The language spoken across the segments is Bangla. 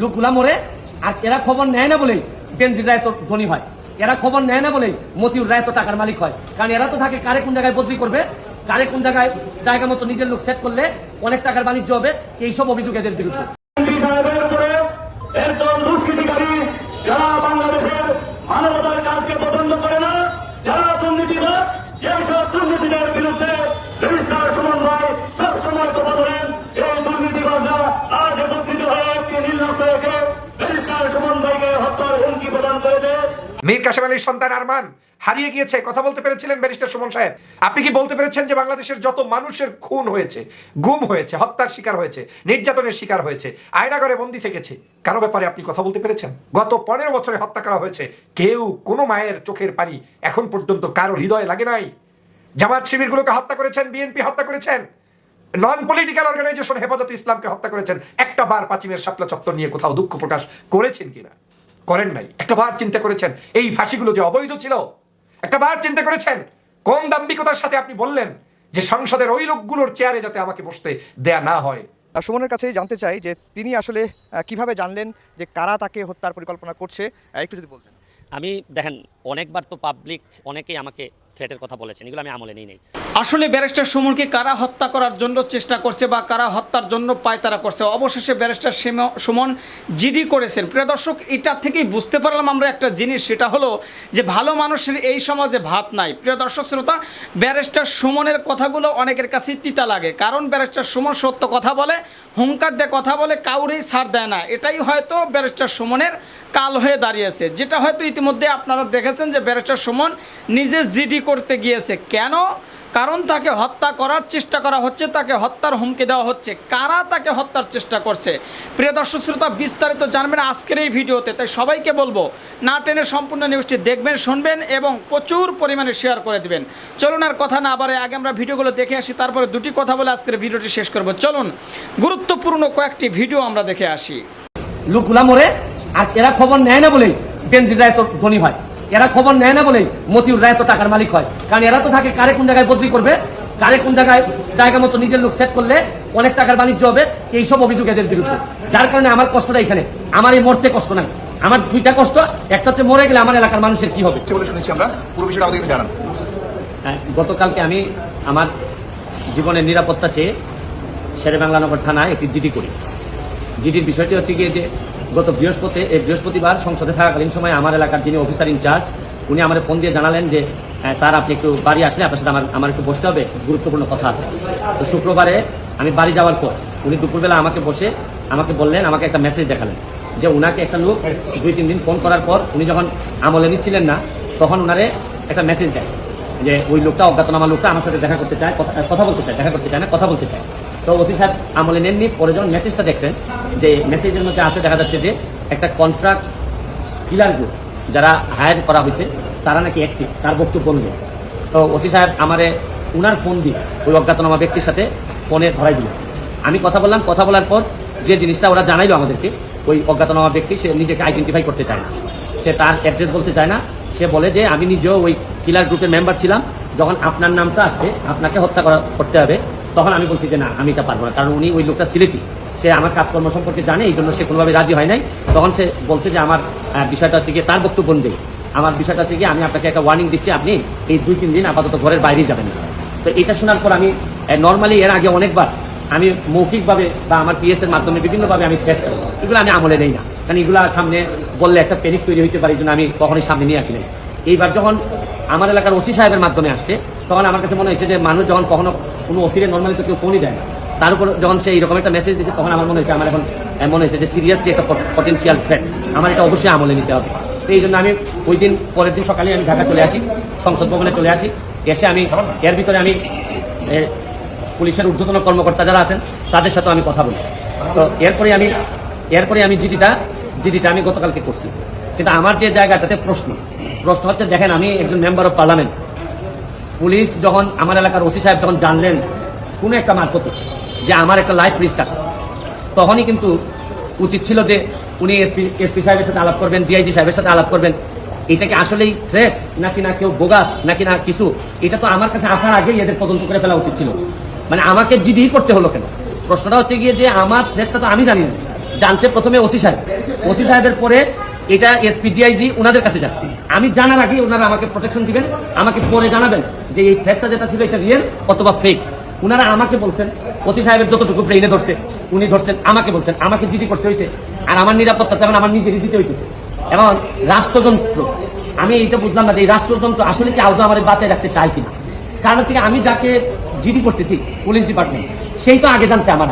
লোকগুলা মরে, আর এরা খবর নেয় না বলেই বেনজির রায় তো ধনী হয়। এরা খবর নেয় না বলেই মতিউর রায় তো টাকার মালিক হয়। কারণ এরা তো থাকে কারে কোন জায়গায় বদলি করবে, কারে কোন জায়গায় জায়গা মতো নিজের লোক সেট করলে অনেক টাকার বাণিজ্য হবে, এইসব অভিযোগ এদের বিরুদ্ধে এমপি সাহেবের উপরে একজন দুষ্কৃতিকারী যারা বাংলাদেশের মানবতার কাজকে পছন্দ করে না যারা দুর্নীতিবাদ যেসব দুর্নীতিদের বিরুদ্ধে রেজিস্ট্রার সমন্বয় সবসময় কথা বলেন এই দুর্নীতিবাদরা আজ একত্রিত হয়ে একটি নীলনকশাকে রেজিস্ট্রার সমন্বয়কে হত্যার হুমকি প্রদান করেছে মীর কাসেম আলীর সন্তান আরমান হারিয়ে গিয়েছে। কথা বলতে পেরেছিলেন ব্যারিস্টার সুমন সাহেব। আপনি কি বলতে পেরেছেন যে বাংলাদেশের যত মানুষের খুন হয়েছে, গুম হয়েছে, হত্যার শিকার হয়েছে, নির্যাতনের শিকার হয়েছে, আয়নাগরে বন্দি থেকেছে, কারও ব্যাপারে আপনি কথা বলতে পেরেছেন? গত পনেরো বছরে হত্যা করা হয়েছে, কেউ কোনো মায়ের চোখের পানি এখন পর্যন্ত কারও হৃদয় লাগে নাই। জামাত শিবিরগুলোকে হত্যা করেছেন, বিএনপি হত্যা করেছেন নন পলিটিক্যাল অর্গানাইজেশন হেফাজতে ইসলামকে হত্যা করেছেন, একটা বার পাচিমের শাপলা চত্বর নিয়ে কোথাও দুঃখ প্রকাশ করেছেন কিনা? করেন নাই। একটা বার চিন্তা করেছেন এই ফাঁসিগুলো যে অবৈধ ছিল একটা বার চিন্তা করেছেন কোন দাম্বিকতার সাথে আপনি বললেন যে সংসদের ওই লোকগুলোর চেয়ারে যাতে আমাকে বসতে দেয়া না হয়। সুমনের কাছে জানতে চাই যে তিনি আসলে কীভাবে জানলেন যে কারা তাকে হত্যার পরিকল্পনা করছে একটু যদি বলতেন। আমি দেখেন অনেকবার তো পাবলিক অনেকেই আমাকে থ্রেটের কথা বলেছেন, এগুলো আমি আমলে নিই নেই। আসলে ব্যারিস্টার সুমনকে কারা হত্যা করার জন্য চেষ্টা করছে বা কারা হত্যার জন্য পায়তারা করছে? অবশেষে ব্যারিস্টার সিম- সুমন জিডি করেছেন। প্রিয় দর্শক, এটা থেকেই বুঝতে পারলাম আমরা একটা জিনিস, সেটা হলো যে ভালো মানুষের এই সমাজে ভাত নাই। প্রিয় দর্শক, শ্রোতা, ব্যারিস্টার সুমনের কথাগুলো অনেকের কাছে তিতা লাগে। কারণ ব্যারিস্টার সুমন সত্য কথা বলে, হুঙ্কার দিয়ে কথা বলে, কাউরেই ছাড় দেয় না। এটাই হয়তো ব্যারিস্টার সুমনের কাল হয়ে দাঁড়িয়েছে। যেটা হয়তো ইতিমধ্যে আপনারা দেখেছেন যে ব্যারিস্টার সুমন নিজে জিডি করতে গিয়েছে। কেন? কারণ তাকে হত্যা করার চেষ্টা করা হচ্ছে, তাকে হত্যার হুমকি দেওয়া হচ্ছে। কারা তাকে হত্যার চেষ্টা করছে? প্রিয় দর্শক শ্রোতা, বিস্তারিত জানবেন আজকের এই ভিডিওতে। তাই সবাইকে বলব, না টেনে সম্পূর্ণ নিউজটি দেখবেন, শুনবেন এবং প্রচুর পরিমাণে শেয়ার করে দিবেন। চলুন আর কথা না আবার আগে আমরা ভিডিওগুলো দেখে আসি, তারপরে দুটি কথা বলে আজকের ভিডিওটি শেষ করব। চলুন, গুরুত্বপূর্ণ কয়েকটি ভিডিও আমরা দেখে আসি। লোকগুলা মরে, আর এরা খবর নেয় না বলেই বেনজির রায় তো ধনী হয়। এরা খবর নেয় না বলেই মতিউর রায় তো টাকার মালিক হয়। কারণ এরা তো থাকে কারে কোন জায়গায় বদলি করবে কারে কোন জায়গায় জায়গা মতো নিজের লোক সেট করলে অনেক টাকার বাণিজ্য হবে এইসব অভিযোগ এদের বিরুদ্ধে। যার কারণে আমার কষ্টটা এখানে। আমার এই মরতে কষ্ট নাই। আমার দুইটা কষ্ট একটা হচ্ছে মরে গেলে আমার এলাকার মানুষের কি হবে? হচ্ছে শুনেছি আমরা। পুরো বিষয়টা আমাদের জানান। হ্যাঁ, গতকালকে আমি আমার জীবনের নিরাপত্তা চেয়ে শেরে বাংলানগর থানায় একটি জিডি করি। জিডির বিষয়টি হচ্ছে গিয়ে যে গত বৃহস্পতি, এই বৃহস্পতিবার সংসদে থাকাকালীন সময় আমার এলাকার যিনি অফিসার ইনচার্জ উনি আমার ফোন দিয়ে জানালেন যে স্যার আপনি একটু বাড়ি আসলে, আপনার সাথে আমার আমার একটু বসতে হবে, গুরুত্বপূর্ণ কথা আছে। তো শুক্রবারে আমি বাড়ি যাওয়ার পর উনি দুপুরবেলা আমাকে বসে, আমাকে বললেন, আমাকে একটা মেসেজ দেখালেন যে উনাকে একটা লোক দুই, তিন দিন ফোন করার পর উনি যখন আমলে নিচ্ছিলেন না, তখন উনারে একটা মেসেজ দেয় যে, ওই লোকটা, অজ্ঞাতনামা লোকটা আমার সাথে দেখা করতে চায় কথা বলতে চায়, দেখা করতে চায় না, কথা বলতে চায়। তো ওসি সাহেব আমলে নেননি, পরে যখন মেসেজটা দেখছেন, যে মেসেজের মধ্যে আছে, দেখা যাচ্ছে যে একটা কন্ট্রাক্ট কিলার গ্রুপ যারা হায়ার করা হয়েছে, তারা নাকি অ্যাক্টিভ তার বক্তব্য অনুযায়ী। তো ওসি সাহেব আমারে উনার ফোন দিয়ে ওই অজ্ঞাতনামা ব্যক্তির সাথে ফোনে ধরাই দিল আমি কথা বললাম, কথা বলার পর যে জিনিসটা ওরা জানাইলো আমাদেরকে, ওই অজ্ঞাতনামা ব্যক্তি, সে নিজেকে আইডেন্টিফাই করতে চায় না। সে তার অ্যাড্রেস বলতে চায় না, সে বলে যে আমি নিজেও ওই কিলার গ্রুপের মেম্বার ছিলাম, যখন আপনার নামটা আসছে, আপনাকে হত্যা করা, করতে হবে তখন আমি বলছি যে না, আমি এটা পারব না। কারণ উনি ওই লোকটা সিলেটি। সে আমার কাজকর্ম সম্পর্কে জানে, এই জন্য সে কোনোভাবে রাজি হয় নাই। তখন সে বলছে যে আমার বিষয়টা হচ্ছে তার বক্তব্য অনুযায়ী। আমার বিষয়টা হচ্ছে আমি আপনাকে একটা ওয়ার্নিং দিচ্ছি, আপনি এই দুই তিন দিন আপাতত ঘরের বাইরেই যাবেন তো এটা শোনার পর আমি নর্মালি এর আগে অনেকবার আমি মৌখিকভাবে বা আমার পিএস এর মাধ্যমে বিভিন্নভাবে আমি থ্রেট এগুলো আমি আমলে নেই না। কারণ এগুলো সামনে বললে একটা প্যানিক তৈরি হইতে পারে জন্য আমি কখনোই সামনে নিয়ে আসি নাই। এইবার যখন আমার এলাকার ওসি সাহেবের মাধ্যমে আসছে, তখন আমার কাছে মনে হয়েছে যে মানুষ যখন কখনো কোনো ওসিরে নর্মালি তো কেউ ফোনই দেয় না। তার উপর যখন সে এইরকম একটা মেসেজ দিচ্ছে তখন আমার মনে হয়েছে, আমার এখন মনে হয়েছে যে সিরিয়াসলি একটা পটেন্সিয়াল থ্রেট আমার এটা অবশ্যই আমলে নিতে হবে। তো এই জন্য আমি ওই দিন, পরের দিন সকালে আমি ঢাকা চলে আসি, সংসদ ভবনে চলে আসি। এসে আমি, এর ভিতরে আমি পুলিশের ঊর্ধ্বতন কর্মকর্তা যারা আছেন, তাদের সাথে আমি কথা বলি। তো এরপরে আমি এরপরে আমি জিডিটা জিডিটা আমি গতকালকে করছি। কিন্তু আমার যে জায়গাটাতে প্রশ্ন প্রশ্ন হচ্ছে, দেখেন আমি একজন মেম্বার অফ পার্লামেন্ট পুলিশ যখন আমার এলাকার ওসি সাহেব যখন জানলেন কোনো একটা মারফত যে আমার একটা লাইফ রিস্ক আছে। তখনই কিন্তু উচিত ছিল যে উনি এসপি এসপি সাহেবের সাথে আলাপ করবেন ডিআইজি সাহেবের সাথে আলাপ করবেন। এটা কি আসলেই থ্রেট নাকি না কেউ বোগাস নাকি না কিছু? এটা তো আমার কাছে আসার আগেই এদের তদন্ত করে ফেলা উচিত ছিল। মানে আমাকে জিডি করতে হলো কেন? প্রশ্নটা হচ্ছে গিয়ে যে আমার থ্রেটটা তো আমি জানি না। জানছে প্রথমে ওসি সাহেব। ওসি সাহেবের পরে এটা এসপি ডিআইজি ওনাদের কাছে যান আমি জানার আগে ওনারা আমাকে প্রোটেকশন দিবেন আমাকে পরে জানাবেন যে এই থ্রেটটা যেটা ছিল এটা রিয়েল অথবা ফেক ওনারা আমাকে বলছেন ওসি সাহেবের যতটুকু ব্রেইনে ধরছে উনি ধরছেন আমাকে বলছেন আমাকে জিডি করতে হয়েছে আর আমার নিরাপত্তা তেমন আমার নিজেরই দিতে হইতেছে। এবং রাষ্ট্রযন্ত্র আমি এইটা বুঝলাম না যে এই রাষ্ট্রযন্ত্র আসলে কি আদৌ আমার বাঁচায় রাখতে চাই কিনা। কারণ হচ্ছে আমি যাকে জিডি করতেছি পুলিশ ডিপার্টমেন্ট সেই তো আগে জানছে আমার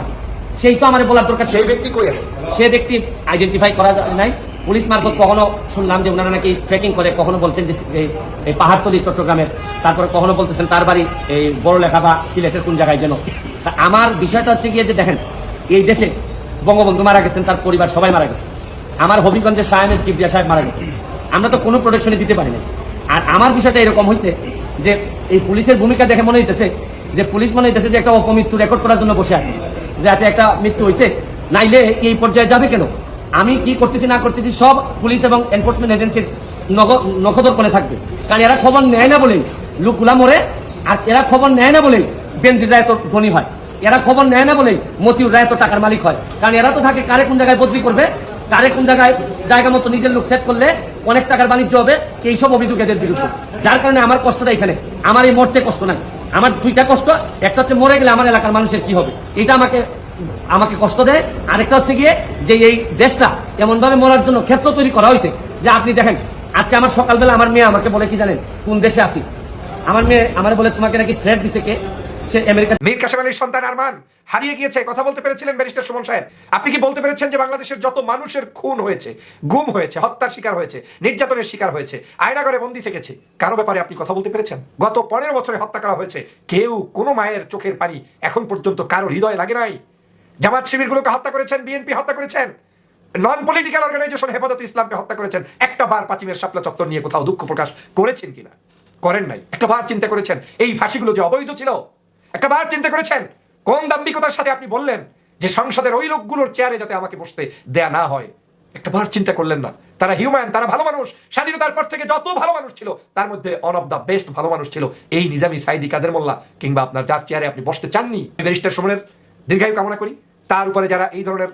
সেই তো আমার বলার দরকার সেই ব্যক্তি কই আছে? সে ব্যক্তি আইডেন্টিফাই করা নাই। পুলিশ মারফত কখনো শুনলাম যে ওনারা নাকি ট্রেকিং করে, কখনো বলছেন যে এই- পাহাড়তলি চট্টগ্রামের। তারপরে কখনো বলতেছেন তার বাড়ি এই বড় লেখা বা সিলেটের কোন জায়গায় যেন। আমার বিষয়টা হচ্ছে গিয়ে যে দেখেন, এই দেশে বঙ্গবন্ধু মারা গেছেন, তার পরিবার সবাই মারা গেছে। আমার হবিগঞ্জের সাহেব কিবরিয়া সাহেব মারা গেছে আমরা তো কোনো প্রোটেকশনে দিতে পারি না আর আমার বিষয়টা এরকম হয়েছে যে, এই পুলিশের ভূমিকা দেখে মনে হইতেছে যে, পুলিশ মনে হইতেছে যে একটা অপমৃত্যু রেকর্ড করার জন্য বসে আছে। যে আছে একটা মৃত্যু হয়েছে নাইলে এই পর্যায়ে যাবে কেন? আমি কি করতেছি, না করতেছি, সব পুলিশ এবং এনফোর্সমেন্ট এজেন্সির নখদর্পণে থাকবে। কারণ এরা খবর নেয় না বলেই লোকগুলা মরে, আর এরা খবর নেয় না বলেই বেনজির রায় তো ধনী হয়। এরা খবর নেয় না বলেই মতিউর রায় তো টাকার মালিক হয়। কারণ এরা তো থাকে কারে কোন জায়গায় বদলি করবে, কারে কোন জায়গায় জায়গা মতো নিজের লোক সেট করলে অনেক টাকার বাণিজ্য হবে এইসব অভিযোগ এদের বিরুদ্ধে। যার কারণে আমার কষ্টটা এখানে। আমার এই মরতে কষ্ট নাই। আমার দুইটা কষ্ট, একটা হচ্ছে মরে গেলে আমার এলাকার মানুষের কি হবে? এটা আমাকে আমাকে কষ্ট দেয়। আরেকটা হচ্ছে গিয়ে যে এই দেশটা এমন ভাবে মরার জন্য ক্ষেত্র তৈরি করা হয়েছে যে আপনি দেখেন, আজকে আমার সকালবেলা আমার মেয়ে আমাকে বলে কি জানেন, কোন দেশে আছি? আমার মেয়ে আমার বলে তোমাকে নাকি থ্রেট দিছে কে? বাংলাদেশের যত মানুষের খুন হয়েছে, গুম হয়েছে, হত্যার শিকার হয়েছে, নির্যাতনের শিকার হয়েছে বন্দি কারও ব্যাপারে আপনি কথা বলতে পেরেছেন? গত বছরে হত্যা করা হয়েছে, কেউ কোনো মায়ের চোখের এখন পর্যন্ত কারও হৃদয় লাগে নাই? জামাত শিবিরগুলোকে হত্যা করেছেন, বিএনপি হত্যা করেছেন নন পলিটিক্যাল অর্গানাইজেশন হেফাজত ইসলামকে হত্যা করেছেন, একটা বার পাচিমের শাপলা চত্বর নিয়ে কোথাও দুঃখ প্রকাশ করেছেন কিনা? করেন নাই। একটা বার চিন্তা করেছেন, এই ফাঁসিগুলো যে অবৈধ ছিল, একটা বার চিন্তা করেছেন? কোন দাম্ভিকতার সাথে আপনি বললেন যে সংসদের ওই লোকগুলোর চেয়ারে যাতে আমাকে বসতে দেয়া না হয়? একটা বার চিন্তা করলেন না। তারা হিউম্যান তারা ভালো মানুষ। স্বাধীনতার পর থেকে যত ভালো মানুষ ছিল, তার মধ্যে অন অফ দ্য বেস্ট ভালো মানুষ ছিল এই নিজামী সাইদি কাদের মোল্লা কিংবা আপনার যার চেয়ারে আপনি বসতে চাননি। ব্যারিস্টার সুমনের দীর্ঘায়ু কামনা করি। তার উপরে যারা এই ধরনের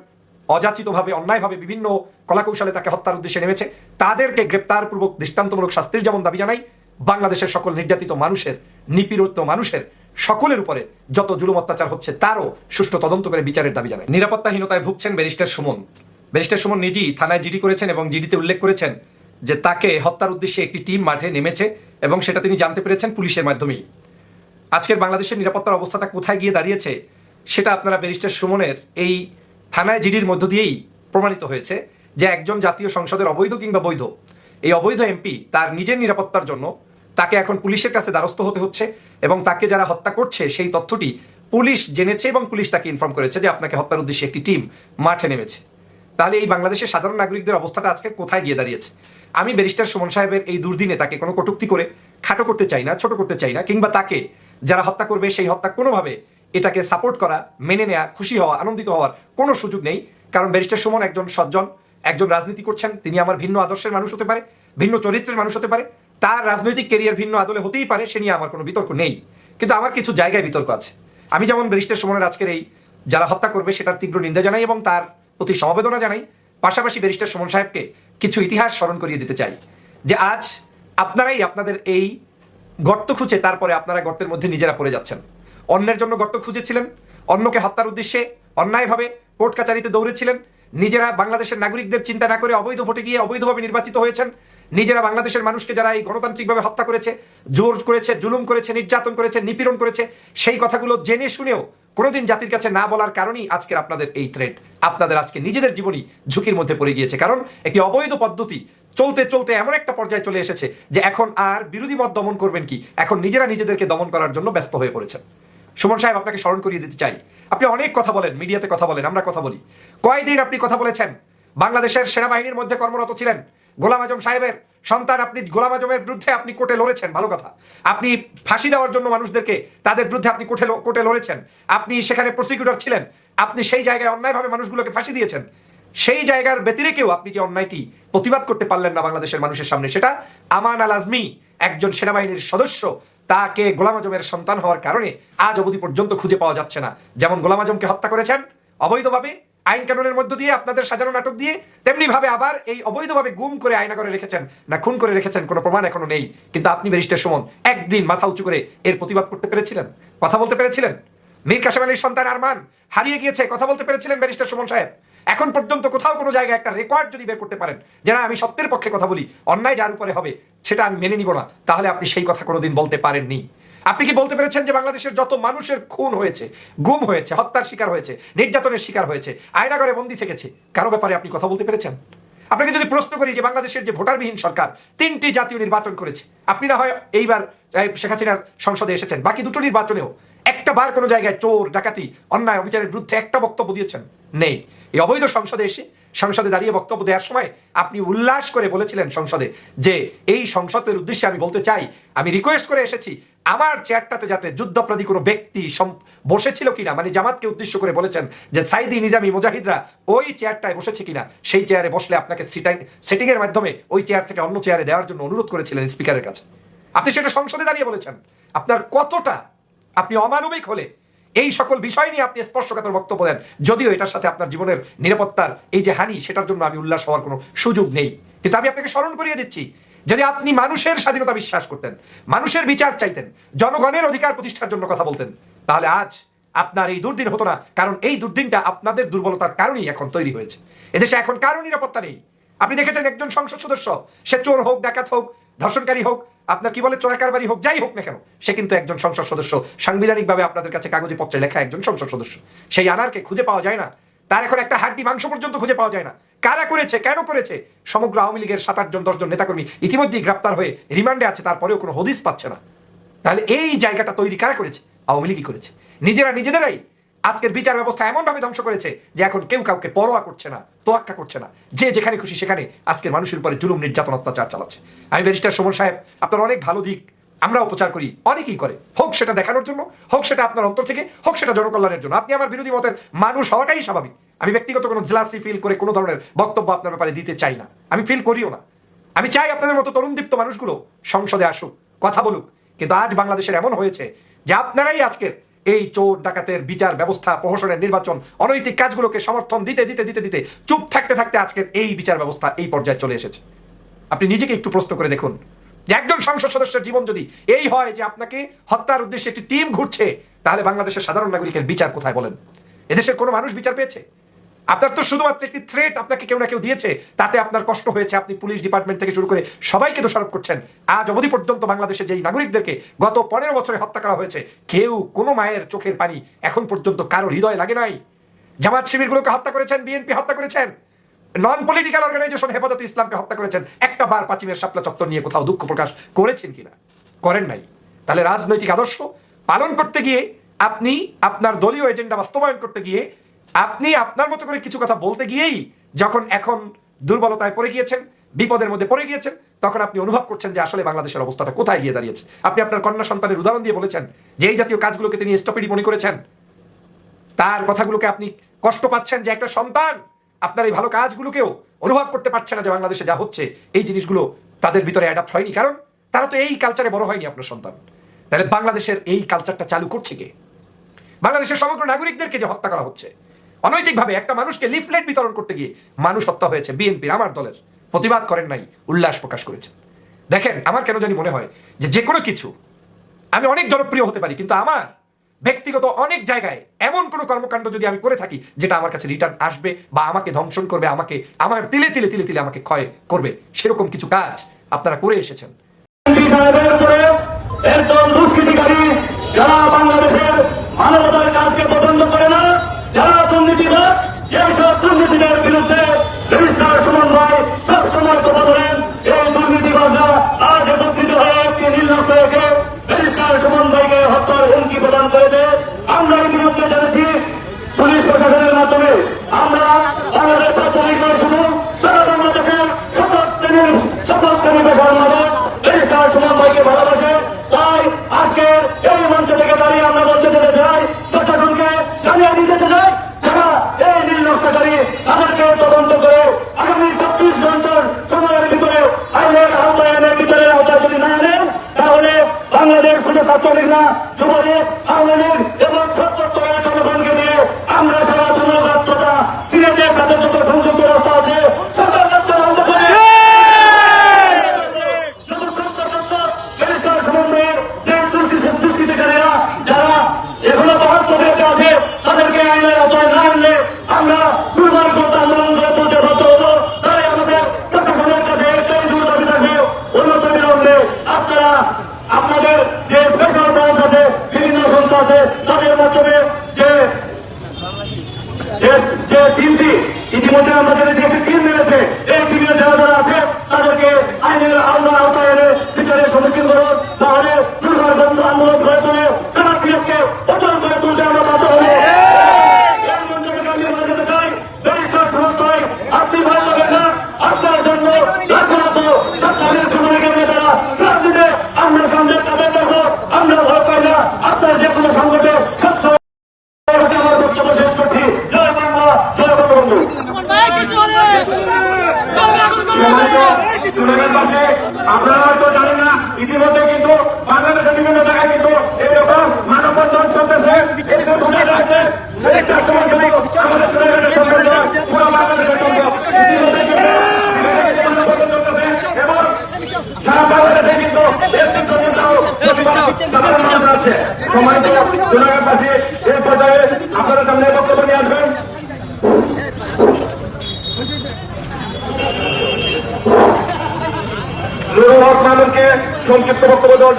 অযাচিতভাবে, অন্যায়ভাবে বিভিন্ন কলাকৌশলে তাকে হত্যার উদ্দেশ্যে নেমেছে, তাদেরকে গ্রেপ্তারপূর্বক দৃষ্টান্তমূলক শাস্তির যেমন দাবি জানাই, বাংলাদেশের সকল নির্যাতিত মানুষের, নিপীড়িত মানুষের, সকলের উপরে যত জুলুম অত্যাচার হচ্ছে, তারও সুষ্ঠু তদন্ত করে বিচারের দাবি জানায় নিরাপত্তাহীনতায় ভুগছেন ব্যারিস্টার সুমন। ব্যারিস্টার সুমন নিজেই থানায় জিডি করেছেন এবং জিডিতে উল্লেখ করেছেন যে তাকে হত্যার উদ্দেশ্যে একটি টিম মাঠে নেমেছে এবং সেটা তিনি জানতে পেরেছেন পুলিশের মাধ্যমেই। আজকের বাংলাদেশের নিরাপত্তার অবস্থাটা কোথায় গিয়ে দাঁড়িয়েছে সেটা আপনারা ব্যারিস্টার সুমনের এই থানায় জিডির মধ্য দিয়েই প্রমাণিত হয়েছে যে একজন জাতীয় সংসদের অবৈধ কিংবা বৈধ। এই অবৈধ এমপি তার নিজের নিরাপত্তার জন্য তাকে এখন পুলিশের কাছে দ্বারস্থ হতে হচ্ছে এবং তাকে যারা হত্যা করছে সেই তথ্যটি পুলিশ জেনেছে এবং পুলিশ তাকে ইনফর্ম করেছে যে আপনাকে হত্যার উদ্দেশ্যে একটি টিম মাঠে নেমেছে। তাহলে এই বাংলাদেশের সাধারণ নাগরিকদের অবস্থাটা আজকে কোথায় গিয়ে দাঁড়িয়েছে? আমি ব্যারিস্টার সুমন সাহেবের এই দুর্দিনে তাকে কোনো কটুক্তি করে খাটো করতে চাই না, ছোট করতে চাই না, কিংবা তাকে যারা হত্যা করবে সেই হত্যা কোনোভাবে এটাকে সাপোর্ট করা, মেনে নেয়া, খুশি হওয়া, আনন্দিত হওয়ার কোনো সুযোগ নেই। কারণ ব্যারিস্টার সুমন একজন সজ্জন, একজন রাজনীতি করছেন, তিনি আমার ভিন্ন আদর্শের মানুষ হতে পারে, ভিন্ন চরিত্রের মানুষ হতে পারে। তার রাজনৈতিক কেরিয়ার ভিন্ন আদলে হতেই পারে, সে নিয়ে আমার কোনো বিতর্ক নেই। কিন্তু আমার কিছু জায়গায় বিতর্ক আছে। আমি যেমন ব্যারিস্টার সুমনের আজকের এই যারা হত্যা করবে, সেটার তীব্র নিন্দা জানাই এবং তার প্রতি সমবেদনা জানাই। পাশাপাশি ব্যারিস্টার সুমন সাহেবকে কিছু ইতিহাস স্মরণ করিয়ে দিতে চাই। যে আজ আপনারাই আপনাদের এই গর্ত খুঁজে, তারপরে আপনারা গর্তের মধ্যে নিজেরা পড়ে যাচ্ছেন। অন্যের জন্য গর্ত খুঁজেছিলেন, অন্যকে হত্যার উদ্দেশ্যে অন্যায়ভাবে কোর্ট কাচারিতে দৌড়েছিলেন, নিজেরা বাংলাদেশের নাগরিকদের চিন্তা না করে অবৈধ ভোটে গিয়ে অবৈধভাবে নির্বাচিত হয়েছেন, নিজেরা বাংলাদেশের মানুষকে যারা এই গণতান্ত্রিকভাবে হত্যা করেছে, জোর করেছে, জুলুম করেছে, নির্যাতন করেছে, নিপীড়ন করেছে, সেই কথাগুলো জেনে শুনেও কোনোদিন জাতির কাছে না বলার কারণেই আজকের আপনাদের এই থ্রেড আপনাদের আজকে নিজেদের জীবনই ঝুঁকির মধ্যে পড়ে গিয়েছে, কারণ একটি অবৈধ পদ্ধতি চলতে চলতে এমন একটা পর্যায়ে চলে এসেছে যে এখন আর বিরোধী মত দমন করবেন কি? এখন নিজেরা নিজেদেরকে দমন করার জন্য ব্যস্ত হয়ে পড়েছেন। সুমন সাহেব, আপনাকে স্মরণ করিয়ে দিতে চাই। আপনি অনেক কথা বলেন, মিডিয়াতে কথা বলেন, আমরা কথা বলি। কয়দিন আপনি কথা বলেছেন? বাংলাদেশের সেনাবাহিনীর মধ্যে কর্মরত ছিলেন। গোলাম আজম সাহেবের সন্তান আপনি, গোলাম আজমের বিরুদ্ধে আপনি কোর্টে লড়েছেন, ভালো কথা। আপনি ফাঁসি দেওয়ার জন্য মানুষদেরকে তাদের বিরুদ্ধে আপনি কোর্টে ল- কোর্টে লড়েছেন। আপনি সেখানে প্রসিকিউটর ছিলেন। আপনি সেই জায়গায় অন্যায়ভাবে মানুষগুলোকে ফাঁসি দিয়েছেন। সেই জায়গার ব্যতিরেকেও আপনি যে অন্যায়টি প্রতিবাদ করতে পারলেন না বাংলাদেশের মানুষের সামনে, সেটা আমান আল আজমি একজন সেনাবাহিনীর সদস্য তাকে গোলাম আজমের সন্তান হওয়ার কারণে আজ অবধি পর্যন্ত খুঁজে পাওয়া যাচ্ছে না। যেমন গোলাম আজমকে হত্যা করেছেন অবৈধভাবে, আইন কানুনের মধ্য দিয়ে, আপনাদের সাজানো নাটক দিয়ে তেমনি ভাবে আবার এই অবৈধভাবে গুম করে আয়না করে রেখেছেন না, খুন করে রেখেছেন কোনো প্রমাণ এখনও নেই। কিন্তু আপনি ব্যারিস্টার সুমন, একদিন মাথা উঁচু করে এর প্রতিবাদ করতে পেরেছিলেন? কথা বলতে পেরেছিলেন? মীর কাসেম আলীর সন্তান আরমান হারিয়ে গিয়েছে, কথা বলতে পেরেছিলেন ব্যারিস্টার সুমন সাহেব? এখন পর্যন্ত কোথাও কোনো জায়গায় একটা রেকর্ড যদি বের করতে পারেন, যে না, আমি সত্যের পক্ষে কথা বলি, অন্যায় যার উপরে হবে সেটা আমি মেনে নিব না। তাহলে আপনি সেই কথা কোনোদিন বলতে পারেননি। আপনি কি বলতে পেরেছেন যে বাংলাদেশের যত মানুষের খুন হয়েছে, গুম হয়েছে, হত্যার শিকার হয়েছে, নির্যাতনের শিকার হয়েছে আয়নাগরে বন্দি থেকেছে, কারও ব্যাপারে আপনি কথা বলতে পেরেছেন? আপনাকে যদি প্রশ্ন করি যে বাংলাদেশের যে ভোটারবিহীন সরকার তিনটি জাতীয় নির্বাচন করেছে, আপনি না হয় এইবার শেখ হাসিনার সংসদে এসেছেন, বাকি দুটো নির্বাচনেও একটা বার কোনো জায়গায় চোর, ডাকাতি, অন্যায়, অবিচারের বিরুদ্ধে একটা বক্তব্য দিয়েছেন? নেই। এই অবৈধ সংসদে এসে সংসদে দাঁড়িয়ে বক্তব্য দেওয়ার সময় আপনি উল্লাস করে বলেছিলেন সংসদে যে এই সংসদের উদ্দেশ্যে আমি বলতে চাই, আমি রিকোয়েস্ট করে এসেছি, আমার চেয়ারটাতে যাতে যুদ্ধাপরাধী কোনো ব্যক্তি বসেছিল কিনা মানে জামাতকে উদ্দেশ্য করে বলেছেন যে সাইদি নিজামি মুজাহিদরা ওই চেয়ারটায় বসেছে কিনা, সেই চেয়ারে বসলে আপনাকে সিটাই সেটিং এর মাধ্যমে ওই চেয়ার থেকে অন্য চেয়ারে দেওয়ার জন্য অনুরোধ করেছিলেন স্পিকারের কাছে। আপনি সেটা সংসদে দাঁড়িয়ে বলেছেন। আপনার কতটা আপনি অমানবিক হলে এই সকল বিষয় নিয়ে আপনি স্পর্শকাতর বক্তব্য দেন। যদিও এটার সাথে আপনার জীবনের নিরাপত্তার এই যে হানি, সেটার জন্য আমি উল্লাস হওয়ার কোনো সুযোগ নেই। কিন্তু আমি আপনাকে স্মরণ করিয়ে দিচ্ছি, যদি আপনি মানুষের স্বাধীনতা বিশ্বাস করতেন, মানুষের বিচার চাইতেন, জনগণের অধিকার প্রতিষ্ঠার জন্য কথা বলতেন, তাহলে আজ আপনার এই দুর্দিন হতো না, কারণ এই দুর্দিনটা আপনাদের দুর্বলতার কারণেই এখন তৈরি হয়েছে। এদেশে এখন কারও নিরাপত্তা নেই। আপনি দেখেছেন একজন সংসদ সদস্য, সে চোর হোক, ডাকাত হোক ধর্ষণকারী হোক, আপনার কি বলে চোরাকারবারি হোক, যাই হোক না কেন, সে কিন্তু একজন সংসদ সদস্য। সাংবিধানিকভাবে আপনাদের কাছে কাগজে পত্রে লেখা একজন সংসদ সদস্য। সেই আনারকে খুঁজে পাওয়া যায় না। তার এখন একটা হাড্ডি মাংস পর্যন্ত খুঁজে পাওয়া যায় না। কারা করেছে, কেন করেছে? সমগ্র আওয়ামী লীগের সাত, আটজন, দশজন নেতাকর্মী ইতিমধ্যেই গ্রেপ্তার হয়ে রিমান্ডে আছে, তারপরেও কোনো হদিস পাচ্ছে না। তাহলে এই জায়গাটা তৈরি কারা করেছে? আওয়ামী লীগই করেছে। নিজেরা নিজেদেরাই আজকের বিচার ব্যবস্থা এমন ভাবে ধ্বংস করেছে যে এখন কেউ কাউকে পরোয়া করছে না, তোয়াক্কা করছে না। যে যেখানে খুশি সেখানে আজকের মানুষের উপরে জুলুম, নির্যাতন, অত্যাচার চালাচ্ছে। আমি ব্যারিস্টার সুমন সাহেব, আপনার অনেক ভালো দিক। আমরা উপচার করি, অনেকেই করে। হোক সেটা দেখানোর জন্য, হোক সেটা আপনার অন্তর থেকে, হোক সেটা জনকল্যাণের জন্য। আপনি আমার বিরোধী মতের মানুষ হওয়াটাই স্বাভাবিক। আমি ব্যক্তিগত কোনো জেলাসি ফিল করে কোনো ধরনের বক্তব্য আপনার ব্যাপারে দিতে চাই না। আমি ফিল করিও না। আমি চাই আপনাদের মতো তরুণ দীপ্ত মানুষগুলো সংসদে আসুক, কথা বলুক। কিন্তু আজ বাংলাদেশের এমন হয়েছে যে আপনারাই আজকের এই চোর ডাকাতের বিচার ব্যবস্থা, প্রহসনের নির্বাচন, অনৈতিক কাজগুলোকে সমর্থন দিতে দিতে দিতে দিতে চুপ থাকতে থাকতে আজকের এই বিচার ব্যবস্থা এই পর্যায়ে চলে এসেছে। আপনি নিজেকে একটু প্রশ্ন করে দেখুন। একজন সংসদ সদস্যের জীবন যদি এই হয় যে আপনাকে হত্যার উদ্দেশ্যে একটি টিম ঘুরছে, তাহলে বাংলাদেশের সাধারণ নাগরিকের বিচার কোথায় বলেন? এদেশের কোনো মানুষ বিচার পেয়েছে? আপনার তো শুধুমাত্র একটি থ্রেট আপনাকে কেউ না কেউ দিয়েছে, তাতে আপনার কষ্ট হয়েছে, আপনি পুলিশ ডিপার্টমেন্ট থেকে শুরু করে সবাইকে দোষারোপ করছেন। আজ অবধি পর্যন্ত বাংলাদেশে যেই নাগরিকদেরকে গত পনেরো বছরে হত্যা করা হয়েছে, কেউ কোনো মায়ের চোখের পানি এখন পর্যন্ত কারও হৃদয় লাগে নাই। জামাত শিবিরগুলোকে হত্যা করেছেন বিএনপি হত্যা করেছেন নন পলিটিক্যাল অর্গানাইজেশন হেফাজতে ইসলামকে হত্যা করেছেন, একটা বার পাঁচিমের শাপলা চত্বর নিয়ে কোথাও দুঃখ প্রকাশ করেছেন কিনা? করেন নাই। তাহলে রাজনৈতিক আদর্শ পালন করতে গিয়ে আপনি আপনার দলীয় এজেন্ডা বাস্তবায়ন করতে গিয়ে আপনি আপনার মতো করে কিছু কথা বলতে গিয়েই যখন এখন দুর্বলতায় পড়ে গিয়েছেন, বিপদের মধ্যে পড়ে গিয়েছেন, তখন আপনি অনুভব করছেন যে আসলে বাংলাদেশের অবস্থাটা কোথায় গিয়ে দাঁড়িয়েছে। আপনি আপনার কন্যা সন্তানের উদাহরণ দিয়ে বলেছেন যে এই জাতীয় কাজগুলোকে তিনি স্টপেডি মনে করেছেন। তার কথাগুলোকে আপনি কষ্ট পাচ্ছেন যে একটা সন্তান আপনার এই ভালো কাজগুলোকেও অনুভব করতে পারছে না যে বাংলাদেশে যা হচ্ছে, এই জিনিসগুলো তাদের ভিতরে অ্যাডাপ্ট হয়নি। কারণ তারা তো এই কালচারে বড় হয়নি আপনার সন্তান। তাহলে বাংলাদেশের এই কালচারটা চালু করছে কে? বাংলাদেশের সমগ্র নাগরিকদেরকে যে হত্যা করা হচ্ছে অনৈতিকভাবে একটা মানুষকে লিফলেট বিতরণ করতে গিয়ে মানুষ হত্যা হয়েছে বিএনপির, আমার দলের। প্রতিবাদ করেন নাই, উল্লাস প্রকাশ করেছেন। দেখেন, আমার কেন জানি মনে হয় যে যে কোনো কিছু, আমি অনেক জনপ্রিয় হতে পারি, কিন্তু আমার ব্যক্তিগত অনেক জায়গায় এমন কোনো কর্মকাণ্ড যদি আমি করে থাকি, যেটা আমার কাছে রিটার্ন আসবে বা আমাকে ধ্বংসন করবে, আমাকে, আমার তিলে তিলে তিলে তিলে আমাকে ক্ষয় করবে, সেরকম কিছু কাজ আপনারা করে এসেছেন। যে টিমটি ইতিমধ্যে আমরা জেনেছি একটি টিম মেরেছে।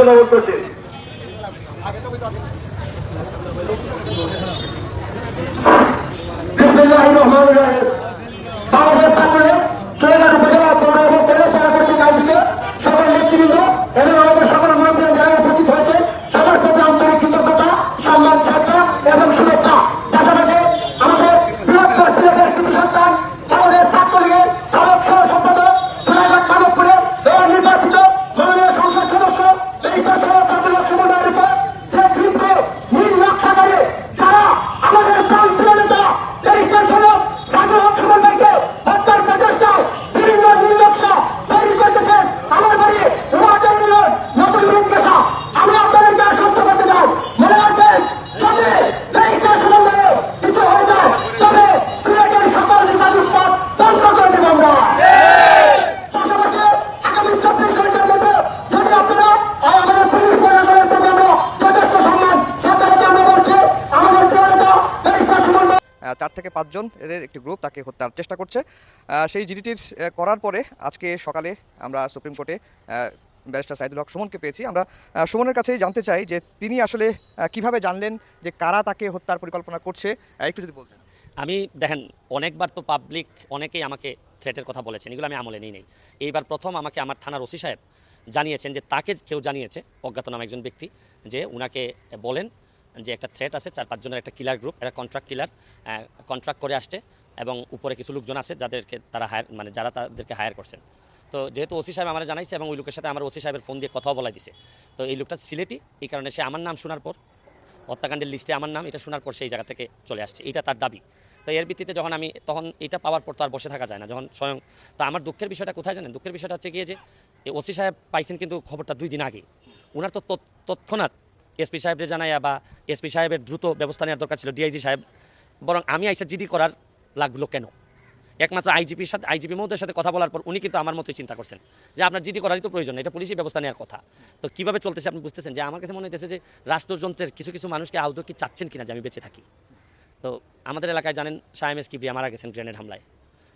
জন্য অনুরোধ করছি বিসমিল্লাহির রহমানির রহিম বাংলাদেশ ছাত্রলীগ সৈয়দপুর উপজেলা পৌর এবং জেলা শাখা কর্তৃক আয়োজিত সকল নেতৃবৃন্দ এবং আমাদের সকল মন্ত্রী যারা উপস্থিত হয়েছে সবার প্রতি আন্তরিক কৃতজ্ঞতা সম্মান শ্রদ্ধা এবং শুভেচ্ছা পাশাপাশি আমাদের বৃহত্তর সিলেটের কৃতি সন্তান আমাদের ছাত্রলীগের সাবেক সহ সম্পাদক সোনাঘাট মানবপুরের এই নির্বাচিত মাননীয় সংসদ সদস্য ব্যারিস্টার সৈয়দ সাদুল্লাহ সুমনের উপর যে তীব্র নীল নকশা করে যারা আমাদের প্রাণ প্রিয় নেতা ব্যারিস্টার সৈয়দ সাদুল হক সুমন ভাইকে হত্যার প্রচেষ্টায় বিভিন্ন নীল নকশা তৈরি করতেছেন আমার বাড়ি উমাচার মিলন নতুন রূপ পেশা আমি আপনাদেরকে আশ্বস্ত করতে চাই মনে রাখবেন যদি ব্যারিস্টার সুমন ভাইয়ের কিছু হয়ে যায় তবে সিলেটের সকল নির্বাচন পথ বন্ধ করে দেব আমরা পাশাপাশি আগামী চব্বিশ ঘণ্টার মধ্যে যদি আপনারা আর আমাদের পুলিশ প্রশাসনের প্রতি আমরা যথেষ্ট সম্মান শ্রদ্ধা রেখে আমরা বলছি আমাদের প্রিয় নেতা ব্যারিস্টার সুমন ভাই আহ, চার থেকে পাঁচজন এর একটি গ্রুপ তাকে হত্যার চেষ্টা করছে। সেই জিডিটির করার পরে আজকে সকালে আমরা সুপ্রিম কোর্টে ব্যারিস্টার সাইদুল হক সুমনকে পেয়েছি। আমরা সুমনের কাছেই জানতে চাই যে তিনি আসলে কীভাবে জানলেন যে কারা তাকে হত্যার পরিকল্পনা করছে? একটু যদি বলতেন। আমি, দেখেন, অনেকবার তো পাবলিক অনেকেই আমাকে থ্রেটের কথা বলেছেন, এগুলো আমি আমলে নিই নেই। এইবার প্রথম আমাকে আমার থানার ওসি সাহেব জানিয়েছেন যে তাকে কেউ জানিয়েছে, অজ্ঞাতনাম একজন ব্যক্তি, যে উনাকে বলেন যে একটা থ্রেট আছে, চার, পাঁচজনের একটা কিলার গ্রুপ এরা কন্ট্রাক্ট কিলার কন্ট্রাক্ট করে আসছে এবং উপরে কিছু লোকজন আছে যাদেরকে তারা হায়ার মানে যারা তাদেরকে হায়ার করছেন তো যেহেতু ওসি সাহেব আমার জানাইছে এবং ওই লোকের সাথে আমার ওসি সাহেবের ফোন দিয়ে কথাও বলাই দিছে। তো এই লোকটা সিলেটি, এই কারণে সে আমার নাম শোনার পর, হত্যাকাণ্ডের লিস্টে আমার নাম, এটা শোনার পর সেই জায়গা থেকে চলে আসছে। এটা তার দাবি। তো এর ভিত্তিতে যখন আমি, তখন এটা পাওয়ার পর তো আর বসে থাকা যায় না। যখন স্বয়ং, তো আমার দুঃখের বিষয়টা কোথায় জানেন? দুঃখের বিষয়টা হচ্ছে গিয়ে যে ওসি সাহেব পাইছেন কিন্তু খবরটা দুই দিন আগে। ওনার তো তৎ- তৎক্ষণাৎ এসপি সাহেবরে জানাইয়া বা এসপি সাহেবের দ্রুত ব্যবস্থা নেওয়ার দরকার ছিল ডিআইজি সাহেব। বরং আমি আইসা জিডি করার লাগল কেন? একমাত্র আইজিপির সাথে আইজিপি মহোদয়ের সাথে কথা বলার পর উনি কিন্তু আমার মতোই চিন্তা করছেন যে আপনার জিডি করারই তো প্রয়োজন, এটা পুলিশি ব্যবস্থা নেওয়ার কথা। তো কীভাবে চলতেছে আপনি বুঝতেছেন যে আমার কাছে মনে হইতেছে যে রাষ্ট্রযন্ত্রের কিছু কিছু মানুষকে আদৌ কি চাচ্ছেন কিনা যে আমি বেঁচে থাকি? তো আমাদের এলাকায় জানেন সায়েমেস কিবরিয়া মারা গেছেন গ্রেনেড হামলায়।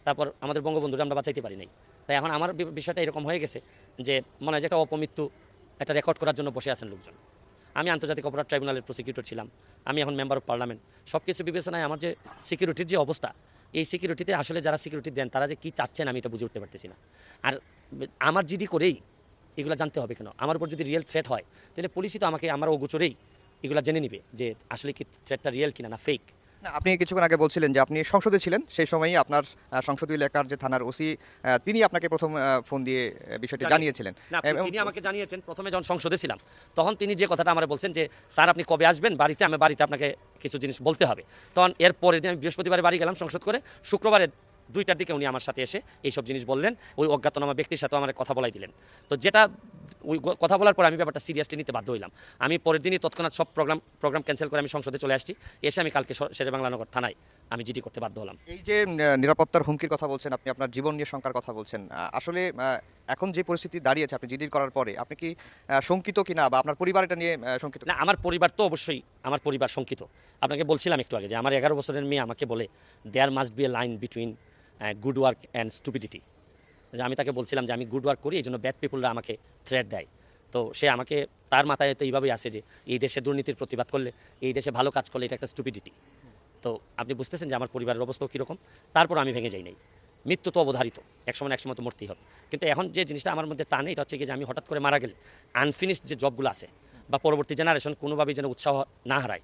তারপর আমাদের বঙ্গবন্ধুরা আমরা বাঁচাইতে পারি নাই। তাই এখন আমার বিষয়টা এরকম হয়ে গেছে যে মনে হয় যে একটা অপমৃত্যু একটা রেকর্ড করার জন্য বসে আছেন লোকজন। আমি আন্তর্জাতিক অপরাধ ট্রাইব্যুনালের প্রসিকিউটর ছিলাম। আমি এখন মেম্বার অফ পার্লামেন্ট সব কিছু বিবেচনায় আমার যে সিকিউরিটির যে অবস্থা, এই সিকিউরিটিতে আসলে যারা সিকিউরিটি দেন, তারা যে কী চাচ্ছেন আমি এটা বুঝে উঠতে পারতেছি না। আর আমার জিডি করেই এগুলো জানতে হবে কেন? আমার উপর যদি রিয়েল থ্রেট হয়, তাহলে পুলিশই তো আমাকে, আমার অগোচরেই এগুলো জেনে নিবে যে আসলে কি থ্রেটটা রিয়েল কিনা না ফেক না আপনি কিছুক্ষণ আগে বলছিলেন যে আপনি সংসদে ছিলেন সেই সময়ই আপনার সংসদীয় এলাকার যে থানার ওসি তিনি আপনাকে প্রথম ফোন দিয়ে বিষয়টি জানিয়েছিলেন। এবং- তিনি আমাকে জানিয়েছেন প্রথমে যখন সংসদে ছিলাম তখন তিনি যে কথাটা আমার বলছেন যে স্যার আপনি কবে আসবেন? বাড়িতে আমি বাড়িতে আপনাকে কিছু জিনিস বলতে হবে। তখন এর পরের দিন আমি বৃহস্পতিবার বাড়ি গেলাম সংসদ করে শুক্রবারে দুইটার দিকে উনি আমার সাথে এসে এইসব জিনিস বললেন। ওই অজ্ঞাতনামা ব্যক্তির সাথে আমার কথা বলাই দিলেন। তো যেটা ওই কথা বলার পর আমি ব্যাপারটা সিরিয়াসলি নিতে বাধ্য হইলাম। আমি পরের দিনই তৎক্ষণাৎ সব প্রোগ্রাম প্রোগ্রাম ক্যান্সেল করে আমি সংসদে চলে আসছি। এসে আমি কালকে শেরে বাংলানগর থানায় আমি জিডি করতে বাধ্য হলাম। এই যে নিরাপত্তার হুমকির কথা বলছেন আপনি আপনার জীবন নিয়ে শঙ্কার কথা বলছেন আসলে এখন যে পরিস্থিতি দাঁড়িয়েছে আপনি জিডির করার পরে আপনি কি শঙ্কিত কিনা বা আপনার পরিবার এটা নিয়ে শঙ্কিত না আমার পরিবার তো অবশ্যই আমার পরিবার শঙ্কিত। আপনাকে বলছিলাম একটু আগে যে আমার এগারো বছরের মেয়ে আমাকে বলে there must be a line between good work and stupidity যে আমি তাকে বলছিলাম যে আমি গুড ওয়ার্ক করি এই জন্য ব্যাড পিপুলরা আমাকে থ্রেট দেয়। তো সে আমাকে, তার মাথায় তো এইভাবেই আসে যে, এই দেশে দুর্নীতির প্রতিবাদ করলে, এই দেশে ভালো কাজ করলে এটা একটা স্টুপিডিটি তো আপনি বুঝতেছেন যে আমার পরিবারের অবস্থাও কীরকম? তারপর আমি ভেঙে যাই নাই। মৃত্যু তো অবধারিত। একসময় একসময় তো মরতেই হবে। কিন্তু এখন যে জিনিসটা আমার মধ্যে টানে, এটা হচ্ছে কি যে আমি হঠাৎ করে মারা গেলে আনফিনিশড যে জবগুলো আছে, বা পরবর্তী জেনারেশন কোনোভাবেই যেন উৎসাহ না হারায়।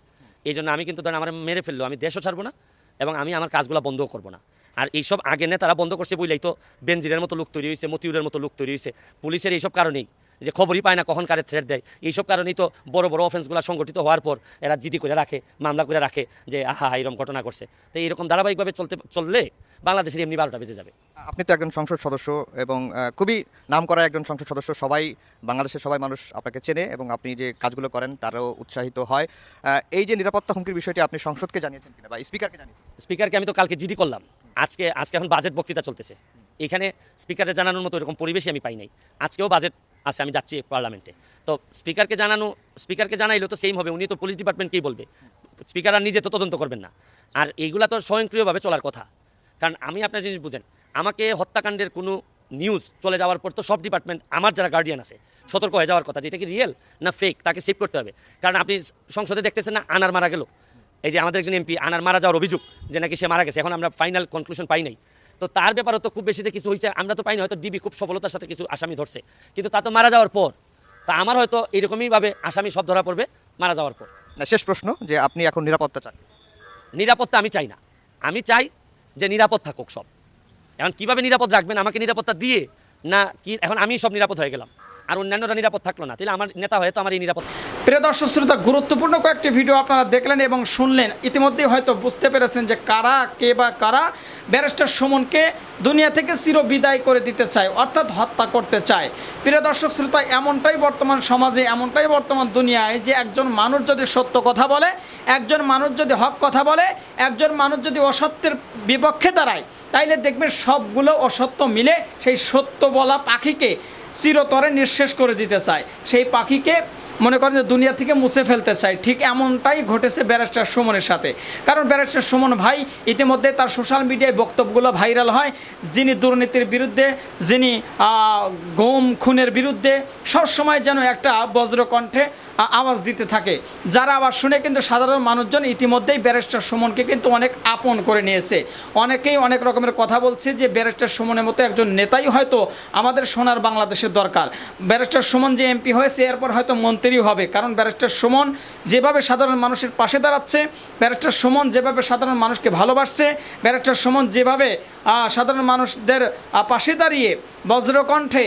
এই জন্য আমি কিন্তু ধরেন আমার মেরে ফেলল, আমি দেশও ছাড়বো না, এবং আমি আমার কাজগুলো বন্ধও করব না। আর এইসব আগে নেতারা বন্ধ করছে বইলেই তো। বেনজিরের মতো লোক তৈরি হয়েছে মতিউরের মতো লোক তৈরি হয়েছে পুলিশের এইসব কারণেই যে খবরই পায় না কখন কারে থ্রেট দেয়। এইসব কারণেই তো বড় বড় অফেন্সগুলো সংগঠিত হওয়ার পর এরা জিডি করে রাখে মামলা করে রাখে যে আহা এরকম ঘটনা করছে তো এইরকম ধারাবাহিকভাবে চলতে চললে বাংলাদেশের এমনি বারোটা বেজে যাবে। আপনি তো একজন সংসদ সদস্য এবং খুবই নাম করা একজন সংসদ সদস্য। সবাই বাংলাদেশের সবাই মানুষ আপনাকে চেনে এবং আপনি যে কাজগুলো করেন তারও উৎসাহিত হয়। এই যে নিরাপত্তা হুমকির বিষয়টি আপনি সংসদকে জানিয়েছেন কিনা বা স্পিকারকে জানিয়েছেন? স্পিকারকে আমি তো কালকে জিডি করলাম। আজকে আজকে এখন বাজেট বক্তৃতা চলতেছে। এখানে স্পিকারে জানানোর মতো এরকম পরিবেশই আমি পাই নাই। আজকেও বাজেট আছে, আমি যাচ্ছি পার্লামেন্টে তো স্পিকারকে জানানো স্পিকারকে জানাইলেও তো সেম হবে উনি তো পুলিশ ডিপার্টমেন্টকেই বলবে। স্পিকার আর নিজে তো তদন্ত করবেন না। আর এইগুলা তো স্বয়ংক্রিয়ভাবে চলার কথা। কারণ আমি আপনার জিনিস বুঝেন, আমাকে হত্যাকাণ্ডের কোনো নিউজ চলে যাওয়ার পর তো সব ডিপার্টমেন্ট আমার যারা গার্ডিয়ান আছে, সতর্ক হয়ে যাওয়ার কথা যে এটা কি রিয়েল না ফেক তাকে সেভ করতে হবে। কারণ আপনি সংসদে দেখতেছেন না, আনার মারা গেল। এই যে আমাদের একজন এমপি আনার মারা যাওয়ার অভিযোগ যে নাকি সে মারা গেছে এখন আমরা ফাইনাল কনক্লুশন পাই নাই। তো তার ব্যাপারে তো খুব বেশি যে কিছু হয়েছে আমরা তো পাই না হয়তো ডিবি খুব সফলতার সাথে কিছু আসামি ধরছে। কিন্তু তা তো মারা যাওয়ার পর তা আমার হয়তো এরকমইভাবে আসামি সব ধরা পড়বে মারা যাওয়ার পর। না শেষ প্রশ্ন যে আপনি এখন নিরাপত্তা চান। নিরাপত্তা আমি চাই না। আমি চাই যে নিরাপদ থাকুক সব। এখন কীভাবে নিরাপদ রাখবেন আমাকে নিরাপত্তা দিয়ে না কি এখন আমি সব নিরাপদ হয়ে গেলাম। আর অন্যান্যরা নিরাপদ থাকল না। তাহলে আমার নেতা হয়তো আমার এই নিরাপদ। প্রিয় দর্শক, শ্রোতা, গুরুত্বপূর্ণ কয়েকটি ভিডিও আপনারা দেখলেন এবং শুনলেন। ইতিমধ্যেই হয়তো বুঝতে পেরেছেন যে কারা, কে বা কারা ব্যারিস্টার সুমনকে দুনিয়া থেকে চির বিদায় করে দিতে চায়, অর্থাৎ হত্যা করতে চায়। প্রিয় দর্শক, শ্রোতা, এমনটাই বর্তমান সমাজে, এমনটাই বর্তমান দুনিয়ায় যে একজন মানুষ যদি সত্য কথা বলে, একজন মানুষ যদি হক কথা বলে, একজন মানুষ যদি অসত্যের বিপক্ষে দাঁড়ায়, তাইলে দেখবেন সবগুলো অসত্য মিলে সেই সত্য বলা পাখিকে চিরতরে নিঃশেষ করে দিতে চায়। সেই পাখিকে মনে করেন যে দুনিয়া থেকে মুছে ফেলতে চায়। ঠিক এমনটাই ঘটেছে ব্যারিস্টার সুমনের সাথে। কারণ ব্যারিস্টার সুমন ভাই ইতিমধ্যে তার সোশ্যাল মিডিয়ায় বক্তব্যগুলো ভাইরাল হয়। যিনি দুর্নীতির বিরুদ্ধে, যিনি গম খুনের বিরুদ্ধে সবসময় যেন একটা বজ্রকণ্ঠে আওয়াজ দিতে থাকে। যারা আবার শুনে কিন্তু সাধারণ মানুষজন ইতিমধ্যেই ব্যারিস্টার সুমনকে কিন্তু অনেক আপন করে নিয়েছে। অনেকেই অনেক রকমের কথা বলছে যে, ব্যারিস্টার সুমনের মতো একজন নেতাই হয়তো আমাদের সোনার বাংলাদেশের দরকার। ব্যারিস্টার সুমন যে এমপি হয়েছে, এরপর হয়তো মন্ত্রী হবে। কারণ ব্যারিস্টার সুমন যেভাবে সাধারণ মানুষের পাশে দাঁড়াচ্ছে, ব্যারিস্টার সুমন যেভাবে সাধারণ মানুষকে ভালোবাসছে, ব্যারিস্টার সুমন যেভাবে সাধারণ মানুষদের পাশে দাঁড়িয়ে বজ্রকণ্ঠে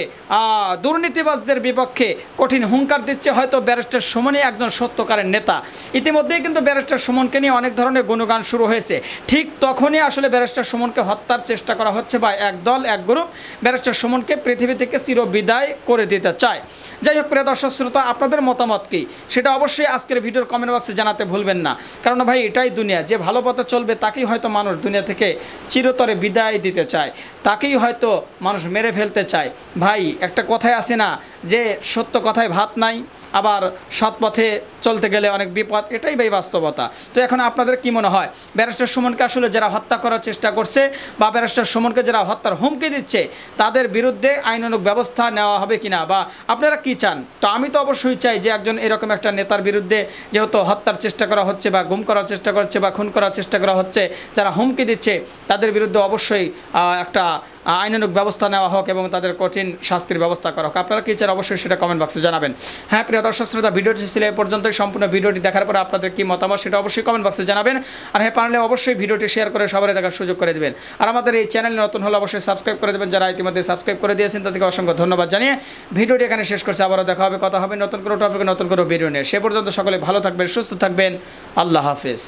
দুর্নীতিবাজদের বিপক্ষে কঠিন হুঙ্কার দিচ্ছে, হয়তো ব্যারিস্টার সুমনই একজন সত্যকারের নেতা। ইতিমধ্যেই কিন্তু ব্যারিস্টার সুমনকে নিয়ে অনেক ধরনের গুণগান শুরু হয়েছে। ঠিক তখনই আসলে ব্যারিস্টার সুমনকে হত্যার চেষ্টা করা হচ্ছে বা এক দল, এক গ্রুপ ব্যারিস্টার সুমনকে পৃথিবী থেকে চির বিদায় করে দিতে চায়। যাই হোক, প্রিয় দর্শক, শ্রোতা, আপনাদের মতামত কি? সেটা অবশ্যই আজকের ভিডিওর কমেন্ট বক্সে জানাতে ভুলবেন না। কারণ ভাই, এটাই দুনিয়া। যে ভালো পথে চলবে, তাকেই হয়তো মানুষ দুনিয়া থেকে চিরতরে বিদায় দিতে চায়। তাকেই হয়তো মানুষ মেরে ফেলতে চায়। ভাই, একটা কথায় আছে না, যে সত্য কথায় ভাত নাই আবার সৎ পথে চলতে গেলে অনেক বিপদ, এটাই ভাই বাস্তবতা। তো এখন আপনাদের কি মনে হয়? ব্যারিস্টার সুমনকে আসলে যারা হত্যা করার চেষ্টা করছে বা ব্যারিস্টার সুমনকে যারা হত্যার হুমকি দিচ্ছে, তাদের বিরুদ্ধে আইনানুগ ব্যবস্থা নেওয়া হবে কিনা বা আপনারা কি চান? তো আমি তো অবশ্যই চাই যে একজন এরকম একটা নেতার বিরুদ্ধে যেহেতু হত্যার চেষ্টা করা হচ্ছে বা গুম করার চেষ্টা করছে বা খুন করার চেষ্টা করা হচ্ছে, যারা হুমকি দিচ্ছে, তাদের বিরুদ্ধে অবশ্যই একটা আইনানুগ ব্যবস্থা নেওয়া হোক এবং তাদের কঠিন শাস্তির ব্যবস্থা করা হোক। আপনারা কি চান অবশ্যই সেটা কমেন্ট বক্সে জানাবেন। হ্যাঁ প্রিয় দর্শক শ্রোতা, ভিডিওটি ছিল এই পর্যন্তই। সম্পূর্ণ ভিডিওটি দেখার পর আপনাদের কি মতামত সেটা অবশ্যই কমেন্ট বক্সে জানাবেন। আর হ্যাঁ পারলে অবশ্যই ভিডিওটি শেয়ার করে সবাই দেখার সুযোগ করে দেবেন। আর আমাদের এই চ্যানেল নতুন হলে অবশ্যই সাবস্ক্রাইব করে দেবেন। যারা ইতিমধ্যে সাবস্ক্রাইব করে দিয়েছেন, তাদেরকে অসংখ্য ধন্যবাদ জানিয়ে ভিডিওটি এখানে শেষ করছে। আবারও দেখা হবে, কথা হবে নতুন কোনো টপিকে নতুন কোনো ভিডিও নিয়ে। সে পর্যন্ত সকলে ভালো থাকবেন, সুস্থ থাকবেন। আল্লাহ হাফিজ।